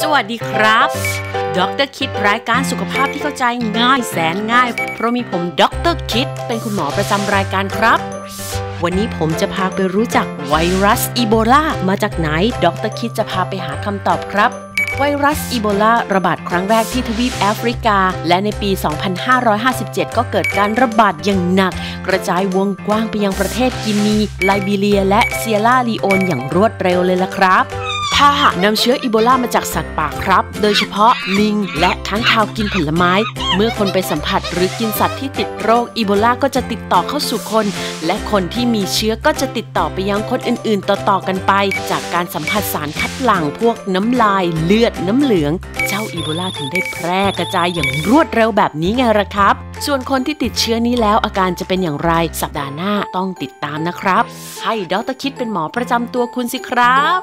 สวัสดีครับดรคิดรายการสุขภาพที่เข้าใจง่ายแสนง่าย เพราะมีผมดรคิดเป็นคุณหมอประจำรายการครับ วันนี้ผมจะพาไปรู้จักไวรัสอีโบลามาจากไหนดรคิดจะพาไปหาคำตอบครับ ไวรัสอีโบลาระบาดครั้งแรกที่ทวีปแอฟริกา และในปี 2557 ก็เกิดการระบาดอย่างหนัก กระจายวงกว้างไปยังประเทศกินีไลบีเรีย และเซียร่าลีโอนอย่างรวดเร็วเลยล่ะครับ ถ้าหากนำเชื้ออีโบลามาจากสัตว์ป่าครับ โดยเฉพาะลิงและค้างคาวกินผลไม้ เมื่อคนไปสัมผัสหรือกินสัตว์ที่ติดโรคอีโบลาก็จะติดต่อเข้าสู่คน และคนที่มีเชื้อก็จะติดต่อไปยังคนอื่น ๆ ต่อ ๆ กันไป จากการสัมผัสสารคัดหลั่งพวกน้ำลาย เลือดน้ำเหลือง เจ้าอีโบลาถึงได้แพร่กระจายอย่างรวดเร็วแบบนี้ไงล่ะครับ ส่วนคนที่ติดเชื้อนี้แล้วอาการจะเป็นอย่างไรสัปดาห์หน้าต้องติดตามนะครับ ให้ดรคิดเป็นหมอประจำตัวคุณสิครับ